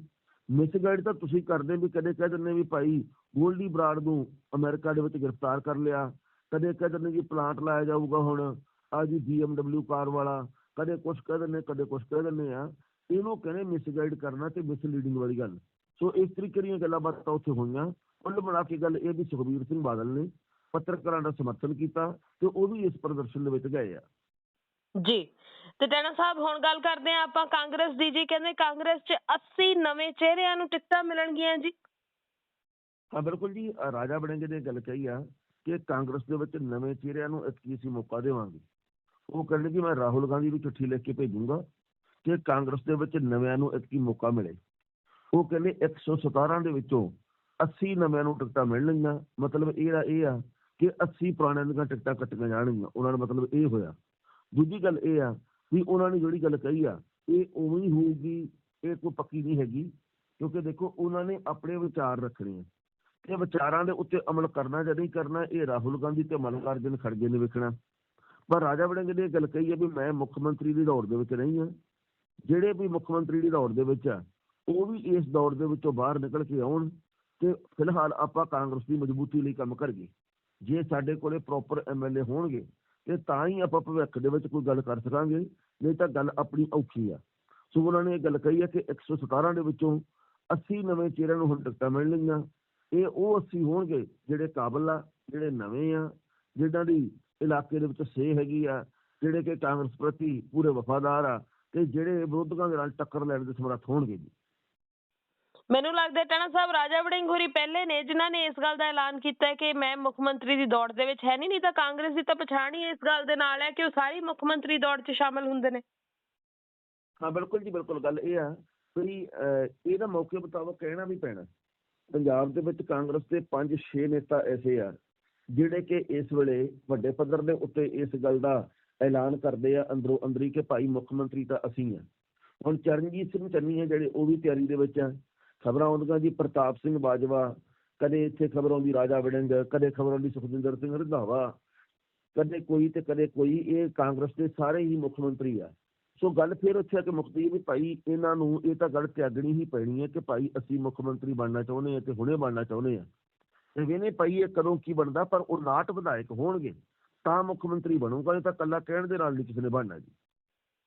ਮਿਸਗਾਈਡ ਤਾਂ ਤੁਸੀਂ ਕਰਦੇ ਵੀ ਕਦੇ ਕਹਿ ਦਿੰਦੇ ਵੀ ਭਾਈ ਗੋਲਡੀ ਬਰਾੜ ਨੂੰ ਅਮਰੀਕਾ ਦੇ ਵਿੱਚ ਗ੍ਰਿਫਤਾਰ ਕਰ ਲਿਆ। ਕਦੇ ਕਹਿ ਦਿੰਦੇ ਜੀ ਪਲਾਂਟ ਲਾਇਆ ਜਾਊਗਾ ਹੁਣ ਆ ਜੀ BMW ਕਾਰ ਵਾਲਾ। ਕਦੇ ਕੁਝ ਕਹਿ ਦਿੰਦੇ, ਕਦੇ ਕੁਝ ਕਹਿ ਦਿੰਦੇ ਆ। ਇਹਨੂੰ ਕਹਿੰਦੇ ਮਿਸਗਾਈਡ ਕਰਨਾ ਤੇ ਮਿਸਲੀਡਿੰਗ ਵਾਲੀ ਗੱਲ। ਸੋ ਇਸ ਤਰੀਕੇ ਦੀਆਂ ਗੱਲਾਂ ਬਾਤਾਂ ਉੱਥੇ ਹੋਈਆਂ। ਕੁੱਲ ਮਿਲਾ ਕੇ ਗੱਲ ਇਹ ਵੀ ਸੁਖਬੀਰ ਸਿੰਘ ਬਾਦਲ ਨੇ ਪੱਤਰਕਾਰਾਂ ਦਾ ਸਮਰਥਨ ਕੀਤਾ ਤੇ ਉਹ ਵੀ ਇਸ ਪ੍ਰਦਰਸ਼ਨ ਦੇ ਵਿੱਚ ਗਏ ਆ। ਜੀ ਤੇ ਟੈਣਾ ਸਾਹਿਬ ਹੁਣ ਗੱਲ ਕਰਦੇ ਹਾਂ ਆਪਾਂ ਕਾਂਗਰਸ ਦੀ ਜੀ ਕਹਿੰਦੇ ਕਾਂਗਰਸ 'ਚ 80 ਨਵੇਂ ਚਿਹਰਿਆਂ ਨੂੰ ਟਿਕਟਾਂ ਮਿਲਣਗੀਆਂ ਜੀ। ਹਾਂ ਬਿਲਕੁਲ ਜੀ ਰਾਜਾ ਬੜਿੰਗ ਨੇ ਗੱਲ ਕਹੀ ਆ ਕਿ ਕਾਂਗਰਸ ਦੇ ਵਿੱਚ ਨਵੇਂ ਚਿਹਰਿਆਂ ਨੂੰ ਇੱਕ ਅਸੀਂ ਮੌਕਾ ਦੇਵਾਂਗੇ। ਉਹ ਕਹਿੰਦੇ ਕਿ ਮੈਂ ਰਾਹੁਲ ਗਾਂਧੀ ਨੂੰ ਚਿੱਠੀ ਲਿਖ ਕੇ ਭੇਜੂੰਗਾ ਕਿ ਕਾਂਗਰਸ ਦੇ ਵਿੱਚ ਨਵਿਆਂ ਨੂੰ ਇੱਕ ਹੀ ਮੌਕਾ ਮਿਲੇ। ਉਹ ਕਹਿੰਦੇ 117 ਦੇ ਵਿੱਚੋਂ 80 ਨਵਿਆਂ ਨੂੰ ਟਿਕਟਾਂ ਮਿਲਣਗੀਆਂ ਮਤਲਬ ਇਹਦਾ ਇਹ ਆ ਕਿ 80 ਪੁਰਾਣਿਆਂ ਦੀਆਂ ਟਿਕਟਾਂ ਕੱਟੀਆਂ ਜਾਣਗੀਆਂ। ਉਹਨਾਂ ਦਾ ਮਤਲਬ ਇਹ ਹੋਇਆ। ਦੂਜੀ ਗੱਲ ਇਹ ਆ ਵੀ ਉਹਨਾਂ ਨੇ ਜਿਹੜੀ ਗੱਲ ਕਹੀ ਆ, ਇਹ ਉਵੇਂ ਹੀ ਹੋਊਗੀ, ਇਹ ਕੋਈ ਪੱਕੀ ਨਹੀਂ ਹੈਗੀ, ਕਿਉਂਕਿ ਦੇਖੋ ਉਹਨਾਂ ਨੇ ਆਪਣੇ ਵਿਚਾਰ ਰੱਖਣੇ ਆ। ਤੇ ਵਿਚਾਰਾਂ ਦੇ ਉੱਤੇ ਅਮਲ ਕਰਨਾ ਜਾਂ ਨਹੀਂ ਕਰਨਾ, ਇਹ ਰਾਹੁਲ ਗਾਂਧੀ ਤੇ ਮੱਲਿਕਾਰਜੁਨ ਖੜਗੇ ਨੇ ਵੇਖਣਾ। ਪਰ ਰਾਜਾ ਵੜਿੰਗ ਨੇ ਇਹ ਗੱਲ ਕਹੀ ਹੈ ਵੀ ਮੈਂ ਮੁੱਖ ਮੰਤਰੀ ਦੀ ਦੌੜ ਦੇ ਵਿੱਚ ਨਹੀਂ ਹਾਂ ਜਿਹੜੇ ਵੀ ਮੁੱਖ ਮੰਤਰੀ ਦੀ ਦੌੜ ਦੇ ਵਿੱਚ ਆ, ਉਹ ਵੀ ਇਸ ਦੌੜ ਦੇ ਵਿੱਚੋਂ ਬਾਹਰ ਨਿਕਲ ਕੇ ਆਉਣ। ਤੇ ਫਿਲਹਾਲ ਆਪਾਂ ਕਾਂਗਰਸ ਦੀ ਮਜ਼ਬੂਤੀ ਲਈ ਕੰਮ ਕਰੀਏ ਜੇ ਸਾਡੇ ਕੋਲੇ ਪ੍ਰੋਪਰ ਐਮਐਲਏ ਹੋਣਗੇ, ਤੇ ਤਾਂ ਹੀ ਆਪਾਂ ਭਵਿੱਖ ਦੇ ਵਿੱਚ ਕੋਈ ਗੱਲ ਕਰ ਸਕਾਂਗੇ, ਨਹੀਂ ਤਾਂ ਗੱਲ ਆਪਣੀ ਔਖੀ ਆ। ਸੋ ਉਹਨਾਂ ਨੇ ਇਹ ਗੱਲ ਕਹੀ ਹੈ ਕਿ 117 ਦੇ ਵਿੱਚੋਂ 80 ਨਵੇਂ ਚਿਹਰਿਆਂ ਨੂੰ ਹੁਣ ਟਿਕਟਾਂ ਮਿਲਣਗੀਆਂ ਇਹ ਉਹ 80 ਹੋਣਗੇ ਜਿਹੜੇ ਕਾਬਲ ਆ, ਜਿਹੜੇ ਨਵੇਂ ਆ, ਜਿਨ੍ਹਾਂ ਦੀ ਇਲਾਕੇ ਦੇ ਵਿੱਚ ਸੇ ਹੈਗੀ ਆ, ਜਿਹੜੇ ਕਿ ਕਾਂਗਰਸ ਪ੍ਰਤੀ ਪੂਰੇ ਵਫਾਦਾਰ ਆ, ਤੇ ਜਿਹੜੇ ਵਿਰੋਧਕਾਂ ਦੇ ਨਾਲ ਟੱਕਰ ਲੈਣ ਦੇ ਸਮਰੱਥ ਹੋਣਗੇ ਜੀ। ਮੈਨੂੰ ਲੱਗਦਾ ਹੈ ਸਾਹਿਬ, ਰਾਜਾ ਵੜਿੰਗ ਹੋਰੀ ਪਹਿਲੇ ਨੇ, ਜਿਨ੍ਹਾਂ ਨੇ ਇਸ ਗੱਲ ਦਾ ਐਲਾਨ ਕੀਤਾ ਕਿ ਮੈਂ ਮੁੱਖ ਮੰਤਰੀ ਦੀ ਦੌੜ ਦੇ ਵਿੱਚ ਹੈ ਨਹੀਂ ਨਹੀਂ ਤਾਂ ਕਾਂਗਰਸ ਦੀ ਤਾਂ ਪਛਾਣ ਹੀ ਇਸ ਗੱਲ ਦੇ ਨਾਲ ਹੈ ਕਿ ਉਹ ਸਾਰੀ ਮੁੱਖ ਮੰਤਰੀ ਦੌੜ 'ਚ ਸ਼ਾਮਲ ਹੁੰਦੇ ਨੇ। ਹਾਂ, ਬਿਲਕੁਲ ਜੀ, ਬਿਲਕੁਲ ਗੱਲ ਇਹ ਆ, ਵੀ ਇਹਦਾ ਮੌਕੇ ਮੁਤਾਬਕ ਕਹਿਣਾ ਵੀ ਪੈਣਾ। ਪੰਜਾਬ ਦੇ ਵਿੱਚ ਕਾਂਗਰਸ ਦੇ 5-6 ਨੇਤਾ ਐਸੇ ਆ, ਜਿਹੜੇ ਕਿ ਇਸ ਵੇਲੇ ਵੱਡੇ ਪੱਧਰ ਦੇ ਉੱਤੇ ਇਸ ਗੱਲ ਦਾ ਐਲਾਨ ਕਰਦੇ ਆ, ਅੰਦਰੋਂ ਅੰਦਰੀ ਕਿ ਭਾਈ ਮੁੱਖ ਮੰਤਰੀ ਤਾਂ ਅਸੀਂ ਆ। ਹੁਣ ਚਰਨਜੀਤ ਸਿੰਘ ਚੰਨੀ ਆ ਜਿਹੜੇ, ਉਹ ਵੀ ਤਿਆਰੀ ਦੇ ਵਿੱਚ ਆ। ਖਬਰਾਂ ਆਉਂਦੀਆਂ ਜੀ, ਪ੍ਰਤਾਪ ਸਿੰਘ ਬਾਜਵਾ, ਕਦੇ ਇੱਥੇ ਖਬਰ ਆਉਂਦੀ, ਰਾਜਾ ਵੜਿੰਗ, ਕਦੇ ਖਬਰ ਆਉਂਦੀ, ਸੁਖਜਿੰਦਰ ਸਿੰਘ ਰੰਧਾਵਾ, ਕਦੇ ਕੋਈ ਤੇ ਕਦੇ ਕੋਈ, ਇਹ ਕਾਂਗਰਸ ਦੇ ਸਾਰੇ ਹੀ ਮੁੱਖ ਮੰਤਰੀ ਆ। ਸੋ ਗੱਲ ਫਿਰ ਉੱਥੇ ਆ ਕਿ ਮੁਕਤੀ ਵੀ ਭਾਈ ਇਹਨਾਂ ਨੂੰ, ਇਹ ਤਾਂ ਗੱਲ ਤਿਆਗਣੀ ਹੀ ਪੈਣੀ ਹੈ ਕਿ ਭਾਈ ਅਸੀਂ ਮੁੱਖ ਮੰਤਰੀ ਬਣਨਾ ਚਾਹੁੰਦੇ ਹਾਂ ਤੇ ਹੁਣੇ ਬਣਨਾ ਚਾਹੁੰਦੇ ਹਾਂ। ਤੇ ਵੇਨੇ ਭਾਈ ਇਹ ਕਦੋਂ ਕੀ ਬਣਦਾ, ਪਰ ਉਹ ਨਾਟ ਵਿਧਾਇਕ ਹੋਣਗੇ, ਤਾਂ ਮੁੱਖ ਮੰਤਰੀ ਬਣੂਗਾ, ਇਹ ਤਾਂ ਕੱਲਾ ਕਹਿਣ ਦੇ ਨਾਲ ਨਹੀਂ ਕਿਸੇ ਨੇ ਬਣਨਾ ਜੀ।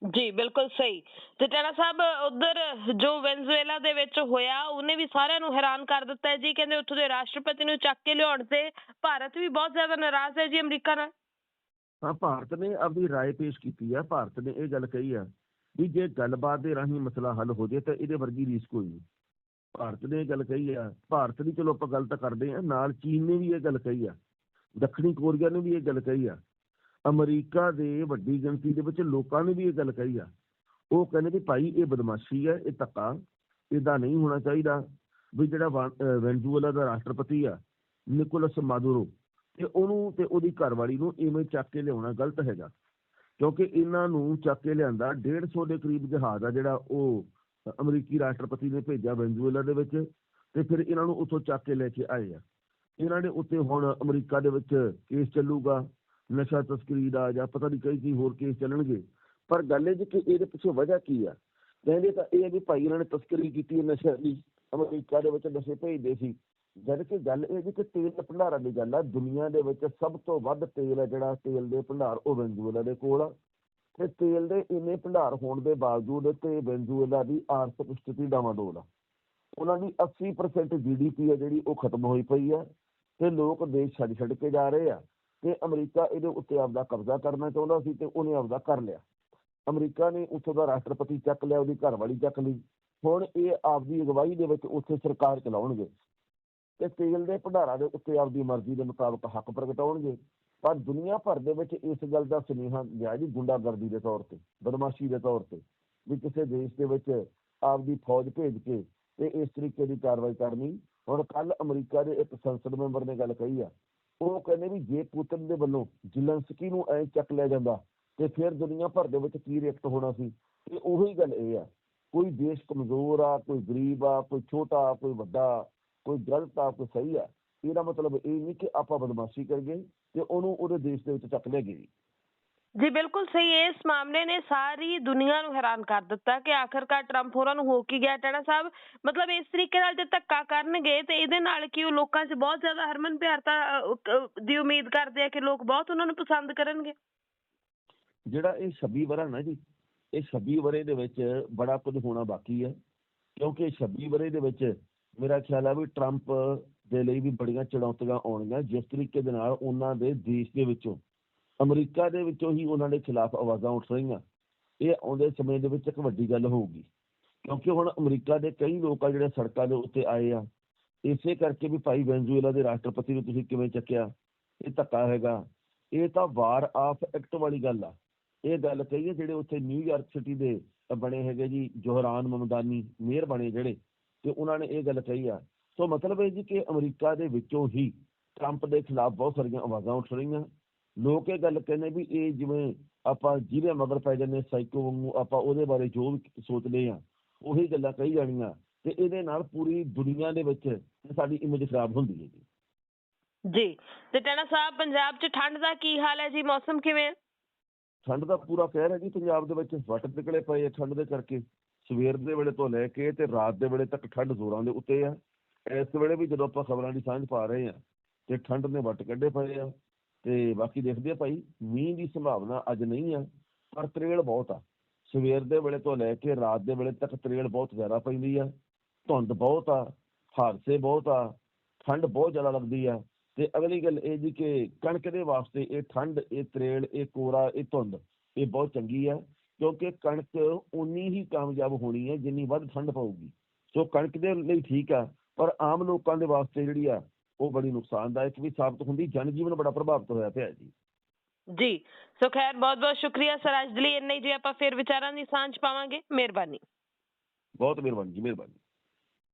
ਜੀ ਬਿਲਕੁਲ ਸਹੀ ਤੇ ਟੈਣਾ ਸਾਹਿਬ ਉਧਰ ਜੋ ਵੈਨਜ਼ੂਏਲਾ ਦੇ ਵਿੱਚ ਹੋਇਆ ਉਹਨੇ ਵੀ ਸਾਰਿਆਂ ਨੂੰ ਹੈਰਾਨ ਕਰ ਦਿੱਤਾ ਹੈ ਜੀ ਕਹਿੰਦੇ ਉੱਥੋਂ ਦੇ ਰਾਸ਼ਟਰਪਤੀ ਨੂੰ ਚੱਕ ਕੇ ਲਿਆਉਣ ਤੇ ਭਾਰਤ ਵੀ ਬਹੁਤ ਜ਼ਿਆਦਾ ਨਾਰਾਜ਼ ਹੈ ਜੀ ਅਮਰੀਕਾ ਨਾਲ ਹਾਂ ਭਾਰਤ ਨੇ ਆਪਣੀ رائے ਪੇਸ਼ ਕੀਤੀ ਹੈ ਭਾਰਤ ਨੇ ਇਹ ਗੱਲ ਕਹੀ ਆ ਵੀ ਜੇ ਗੱਲਬਾਤ ਦੇ ਰਾਹੀਂ ਮਸਲਾ ਹੱਲ ਹੋ ਜੇ ਤਾਂ ਇਹਦੇ ਵਰਗੀ ਰੀਸ ਕੋਈ ਨਹੀਂ ਭਾਰਤ ਨੇ ਇਹ ਗੱਲ ਕਹੀ ਆ ਭਾਰਤ ਦੀ ਚਲੋ ਆਪਾਂ ਗੱਲ ਤਾਂ ਕਰਦੇ ਆ ਨਾਲ ਚੀਨ ਨੇ ਵੀ ਇਹ ਗੱਲ ਕਹੀ ਆ ਦੱਖਣੀ ਕੋਰੀਆ ਨੇ ਵੀ ਇਹ ਗੱਲ ਕਹੀ ਆ ਅਮਰੀਕਾ ਦੇ ਵੱਡੀ ਗਿਣਤੀ ਦੇ ਵਿੱਚ ਲੋਕਾਂ ਨੇ ਵੀ ਇਹ ਗੱਲ ਕਹੀ ਆ। ਉਹ ਕਹਿੰਦੇ ਵੀ ਭਾਈ ਇਹ ਬਦਮਾਸ਼ੀ ਹੈ ਇਹ ਧੱਕਾ ਇਦਾਂ ਨਹੀਂ ਹੋਣਾ ਚਾਹੀਦਾ ਵੀ ਜਿਹੜਾ ਵਾ- ਵੈਨਜ਼ੂਏਲਾ ਦਾ ਰਾਸ਼ਟਰਪਤੀ ਆ, ਨਿਕੋਲਸ ਮਾਦੂਰੋ, ਤੇ ਉਹਨੂੰ ਤੇ ਉਹਦੀ ਘਰਵਾਲੀ ਨੂੰ ਇਵੇਂ ਚੱਕ ਕੇ ਲਿਆਉਣਾ ਗਲਤ ਹੈਗਾ। ਕਿਉਂਕਿ ਇਹਨਾਂ ਨੂੰ ਚੱਕ ਕੇ ਲਿਆਂਦਾ 150 ਦੇ ਕਰੀਬ ਜਹਾਜ਼ ਆ ਜਿਹੜਾ ਉਹ ਅਮਰੀਕੀ ਰਾਸ਼ਟਰਪਤੀ ਨੇ ਭੇਜਿਆ ਵੈਨਜ਼ੂਏਲਾ ਦੇ ਵਿੱਚ, ਤੇ ਫਿਰ ਇਹਨਾਂ ਨੂੰ ਉੱਥੋਂ ਚੱਕ ਕੇ ਲੈ ਕੇ ਆਏ ਆ। ਇਹਨਾਂ ਦੇ ਉੱਤੇ ਹੁਣ ਅਮਰੀਕਾ ਦੇ ਵਿੱਚ ਕੇਸ ਚੱਲੂਗਾ। ਨਸ਼ਾ ਤਸਕਰੀ ਦਾ ਜਾਂ ਪਤਾ ਨਹੀਂ ਕਈ ਕੀ ਹੋਰ ਕੇਸ ਚੱਲਣਗੇ। ਪਰ ਗੱਲ ਇਹ ਜੀ ਕਿ ਇਹਦੇ ਪਿੱਛੇ ਵਜ੍ਹਾ ਕੀ ਆ? ਕਹਿੰਦੇ ਤਾਂ ਇਹ ਹੈ ਵੀ ਭਾਈ ਇਹਨਾਂ ਨੇ ਤਸਕਰੀ ਕੀਤੀ ਹੈ ਨਸ਼ੇ ਦੀ, ਅਮਰੀਕਾ ਦੇ ਵਿੱਚ ਨਸ਼ੇ ਭੇਜਦੇ ਸੀ। ਜਦ ਕਿ ਗੱਲ ਇਹ ਜੀ ਕਿ ਤੇਲ ਭੰਡਾਰਾਂ ਦੀ ਗੱਲ ਆ, ਦੁਨੀਆ ਦੇ ਵਿੱਚ ਸਭ ਤੋਂ ਵੱਧ ਤੇਲ ਹੈ ਜਿਹੜਾ ਤੇਲ ਦੇ ਭੰਡਾਰ ਉਹ ਵੈਨਜ਼ੂਏਲਾ ਦੇ ਕੋਲ ਆ। ਤੇ ਤੇਲ ਦੇ ਇੰਨੇ ਭੰਡਾਰ ਹੋਣ ਦੇ ਬਾਵਜੂਦ ਤੇ ਵੈਨਜ਼ੂਏਲਾ ਦੀ ਆਰਥਿਕ ਸਥਿਤੀ ਡਾਵਾਡੋਲ ਆ। ਉਹਨਾਂ ਦੀ 80% ਜੀਡੀਪੀ ਹੈ ਜਿਹੜੀ ਉਹ ਖਤਮ ਹੋਈ ਪਈ ਆ ਤੇ ਲੋਕ ਦੇਸ਼ ਛੱਡ ਛੱਡ ਕੇ ਜਾ ਰਹੇ ਆ। ਕਿ ਅਮਰੀਕਾ ਇਹਦੇ ਉੱਤੇ ਆਪਦਾ ਕਬਜ਼ਾ ਕਰਨਾ ਚਾਹੁੰਦਾ ਸੀ ਤੇ ਉਹਨੇ ਆਪਦਾ ਕਰ ਲਿਆ। ਅਮਰੀਕਾ ਨੇ ਉੱਥੋਂ ਦਾ ਰਾਸ਼ਟਰਪਤੀ ਚੱਕ ਲਿਆ, ਉਹਦੀ ਘਰਵਾਲੀ ਚੱਕ ਲਈ। ਹੁਣ ਇਹ ਆਪਦੀ ਅਗਵਾਈ ਦੇ ਵਿੱਚ ਉੱਥੇ ਸਰਕਾਰ ਚਲਾਉਣਗੇ ਤੇ ਤੇਲ ਦੇ ਭੰਡਾਰਾਂ ਦੇ ਉੱਤੇ ਆਪਦੀ ਮਰਜ਼ੀ ਦੇ ਮੁਤਾਬਕ ਹੱਕ ਪ੍ਰਗਟਾਉਣਗੇ। ਪਰ ਦੁਨੀਆ ਭਰ ਦੇ ਵਿੱਚ ਇਸ ਗੱਲ ਦਾ ਸੁਨੇਹਾ ਗਿਆ ਜੀ ਗੁੰਡਾਗਰਦੀ ਦੇ ਤੌਰ ਤੇ, ਬਦਮਾਸ਼ੀ ਦੇ ਤੌਰ ਤੇ, ਵੀ ਕਿਸੇ ਦੇਸ਼ ਦੇ ਵਿੱਚ ਆਪਦੀ ਫੌਜ ਭੇਜ ਕੇ ਤੇ ਇਸ ਤਰੀਕੇ ਦੀ ਕਾਰਵਾਈ ਕਰਨੀ। ਹੁਣ ਕੱਲ ਅਮਰੀਕਾ ਦੇ ਇੱਕ ਸੰਸਦ ਮੈਂਬਰ ਨੇ ਗੱਲ ਕਹੀ ਆ ਉਹ ਕਹਿੰਦੇ ਵੀ ਜੇ ਪੁਤਨ ਦੇ ਵੱਲੋਂ ਜ਼ਿਲੰਸਕੀ ਨੂੰ ਐ ਚੱਕ ਲਿਆ ਜਾਂਦਾ ਤੇ ਫਿਰ ਦੁਨੀਆ ਭਰ ਦੇ ਵਿੱਚ ਕੀ ਰਿਐਕਟ ਹੋਣਾ ਸੀ ਤੇ ਉਹੀ ਗੱਲ ਇਹ ਆ। ਕੋਈ ਦੇਸ਼ ਕਮਜ਼ੋਰ ਆ, ਕੋਈ ਗਰੀਬ ਆ, ਕੋਈ ਛੋਟਾ, ਕੋਈ ਵੱਡਾ, ਕੋਈ ਗਲਤ ਆ, ਕੋਈ ਸਹੀ ਆ, ਇਹਦਾ ਮਤਲਬ ਇਹ ਨਹੀਂ ਕਿ ਆਪਾਂ ਬਦਮਾਸ਼ੀ ਕਰੀਏ ਤੇ ਉਹਨੂੰ ਉਹਦੇ ਦੇਸ਼ ਦੇ ਵਿੱਚ ਚੱਕ ਲਿਆਈਏ ਜੀ ਜੀ, ਬਿਲਕੁਲ ਸਹੀ ਇਸ ਮਾਮਲੇ ਨੇ ਸਾਰੀ ਦੁਨੀਆ ਨੂੰ ਹੈਰਾਨ ਕਰ ਦਿੱਤਾ ਕਿ ਆਖਰਕਾਰ ਟਰੰਪ ਹੋਰਾਂ ਨੂੰ ਹੋ ਕੀ ਗਿਆ। ਟੈਣਾ ਸਾਹਿਬ, ਮਤਲਬ ਇਸ ਤਰੀਕੇ ਨਾਲ ਜੇ ਧੱਕਾ ਕਰਨਗੇ ਤੇ ਇਹਦੇ ਨਾਲ ਕੀ ਉਹ ਲੋਕਾਂ 'ਚ ਬਹੁਤ ਜ਼ਿਆਦਾ ਹਰਮਨ ਪਿਆਰਤਾ ਦੀ ਉਮੀਦ ਕਰਦੇ ਆ ਕਿ ਲੋਕ ਬਹੁਤ ਉਹਨਾਂ ਨੂੰ ਪਸੰਦ ਕਰਨਗੇ? ਜਿਹੜਾ ਇਹ 26 ਵਰਾ ਨਾ ਜੀ, ਇਹ 26 ਵਰੇ ਦੇ ਵਿੱਚ ਬੜਾ ਕੁਝ ਹੋਣਾ ਬਾਕੀ ਹੈ। ਕਿਉਂਕਿ 26 ਵਰੇ ਦੇ ਵਿੱਚ ਮੇਰਾ ਖਿਆਲ ਆ ਵੀ ਟਰੰਪ ਦੇ ਲਈ ਵੀ ਬੜੀਆਂ ਚੁਣੌਤੀਆਂ ਆਉਣਗੀਆਂ, ਜਿਸ ਤਰੀਕੇ ਦੇ ਨਾਲ ਉਹਨਾਂ ਦੇ ਦੇਸ਼ ਦੇ ਵਿੱਚੋਂ। ਅਮਰੀਕਾ ਦੇ ਵਿੱਚੋਂ ਹੀ ਉਹਨਾਂ ਦੇ ਖਿਲਾਫ ਆਵਾਜ਼ਾਂ ਉੱਠ ਰਹੀਆਂ। ਇਹ ਆਉਂਦੇ ਸਮੇਂ ਦੇ ਵਿੱਚ ਇੱਕ ਵੱਡੀ ਗੱਲ ਹੋਊਗੀ, ਕਿਉਂਕਿ ਹੁਣ ਅਮਰੀਕਾ ਦੇ ਕਈ ਲੋਕ ਆ ਜਿਹੜੇ ਸੜਕਾਂ ਦੇ ਉੱਤੇ ਆਏ ਆ। ਇਸੇ ਕਰਕੇ ਵੀ ਭਾਈ ਵੈਨਜ਼ੂਏਲਾ ਦੇ ਰਾਸ਼ਟਰਪਤੀ ਨੂੰ ਤੁਸੀਂ ਕਿਵੇਂ ਚੱਕਿਆ? ਇਹ ਧੱਕਾ ਹੈਗਾ। ਇਹ ਤਾਂ ਵਾਰ ਆਫ ਐਕਟ ਵਾਲੀ ਗੱਲ ਆ। ਇਹ ਗੱਲ ਕਹੀਏ ਜਿਹੜੇ ਉੱਥੇ ਨਿਊਯਾਰਕ ਸਿਟੀ ਦੇ ਬਣੇ ਹੈਗੇ ਜੀ, ਜੋਹਰਾਨ ਮਮਦਾਨੀ, ਮੇਅਰ ਬਣੇ ਜਿਹੜੇ, ਤੇ ਉਹਨਾਂ ਨੇ ਇਹ ਗੱਲ ਕਹੀ ਆ। ਸੋ ਮਤਲਬ ਇਹ ਜੀ ਕਿ ਅਮਰੀਕਾ ਦੇ ਵਿੱਚੋਂ ਹੀ ਟਰੰਪ ਦੇ ਖਿਲਾਫ ਬਹੁਤ ਸਾਰੀਆਂ ਆਵਾਜ਼ਾਂ ਉੱਠ ਰਹੀਆਂ। ਲੋਕ ਇਹ ਗੱਲ ਕਹਿੰਦੇ ਵੀ ਇਹ ਜਿਵੇਂ ਆਪਾਂ ਜਿਹਦੇ ਮਗਰ ਪੈ ਜਾਂਦੇ ਸਾਈਕੋ ਵਾਂਗੂ ਆਪਾਂ ਉਹਦੇ ਬਾਰੇ ਜੋ ਵੀ ਸੋਚਦੇ ਆ ਉਹੀ ਗੱਲਾਂ ਕਹੀ ਜਾਣੀਆਂ ਤੇ ਇਹਦੇ ਨਾਲ ਪੂਰੀ ਦੁਨੀਆ ਦੇ ਵਿੱਚ ਸਾਡੀ ਇਮੇਜ ਖਰਾਬ ਹੁੰਦੀ ਹੈ ਜੀ ਜੀ ਤੇ ਟੈਣਾ ਸਾਹਿਬ ਪੰਜਾਬ 'ਚ ਠੰਡ ਦਾ ਕੀ ਹਾਲ ਹੈ ਜੀ? ਮੌਸਮ ਕਿਵੇਂ ਹੈ? ਠੰਡ ਦਾ ਪੂਰਾ ਕਹਿਰ ਹੈ ਜੀ ਪੰਜਾਬ ਦੇ ਵਿੱਚ। ਵੱਟ ਨਿਕਲੇ ਪਏ ਠੰਡ ਦੇ ਕਰਕੇ। ਸਵੇਰ ਦੇ ਵੇਲੇ ਤੋਂ ਲੈ ਕੇ ਤੇ ਰਾਤ ਦੇ ਵੇਲੇ ਤੱਕ ਠੰਡ ਜ਼ੋਰਾਂ ਦੇ ਉੱਤੇ ਆ। ਇਸ ਵੇਲੇ ਵੀ ਜਦੋਂ ਆਪਾਂ ਖਬਰਾਂ ਦੀ ਸਾਂਝ ਪਾ ਰਹੇ ਆ ਤੇ ਠੰਡ ਨੇ ਵੱਟ ਕੱਢੇ ਪਏ ਆ। ਤੇ ਬਾਕੀ ਦੇਖਦੇ ਆ ਭਾਈ, ਮੀਂਹ ਦੀ ਸੰਭਾਵਨਾ ਅੱਜ ਨਹੀਂ ਆ, ਪਰ ਤਰੇਲ ਬਹੁਤ ਆ। ਸਵੇਰ ਦੇ ਵੇਲੇ ਤੋਂ ਲੈ ਕੇ ਰਾਤ ਦੇ ਵੇਲੇ ਤੱਕ ਤਰੇਲ ਬਹੁਤ ਜ਼ਿਆਦਾ ਪੈਂਦੀ ਆ। ਧੁੰਦ ਬਹੁਤ ਆ, ਹਾਦਸੇ ਬਹੁਤ ਆ, ਠੰਡ ਬਹੁਤ ਜ਼ਿਆਦਾ ਲੱਗਦੀ ਆ। ਤੇ ਅਗਲੀ ਗੱਲ ਇਹ ਜੀ ਕਿ ਕਣਕ ਦੇ ਵਾਸਤੇ ਇਹ ਠੰਡ, ਇਹ ਤਰੇਲ, ਇਹ ਕੋਰਾ, ਇਹ ਧੁੰਦ, ਇਹ ਬਹੁਤ ਚੰਗੀ ਆ, ਕਿਉਂਕਿ ਕਣਕ ਉਨੀ ਹੀ ਕਾਮਯਾਬ ਹੋਣੀ ਹੈ ਜਿੰਨੀ ਵੱਧ ਠੰਡ ਪਊਗੀ। ਸੋ ਕਣਕ ਦੇ ਲਈ ਠੀਕ ਆ, ਪਰ ਆਮ ਲੋਕਾਂ ਦੇ ਵਾਸਤੇ ਜਿਹੜੀ ਆ ਉਹ ਬੜੀ ਨੁਕਸਾਨਦਾਇਕ ਵੀ ਸਾਬਤ ਹੁੰਦੀ ਜਨਜੀਵਨ ਬੜਾ ਪ੍ਰਭਾਵਿਤ ਹੋਇਆ ਪਿਆ ਜੀ। ਜੀ ਸੋ ਖੈਰ ਬਹੁਤ ਬਹੁਤ ਸ਼ੁਕਰੀਆ ਸਰ ਅੱਜ ਦੇ ਲਈ ਇੰਨਾ ਹੀ ਜੀ ਆਪਾਂ ਫਿਰ ਵਿਚਾਰਾਂ ਦੀ ਸਾਂਝ ਪਾਵਾਂਗੇ। ਮਿਹਰਬਾਨੀ। ਬਹੁਤ ਮਿਹਰਬਾਨੀ ਜੀ ਮਿਹਰਬਾਨੀ।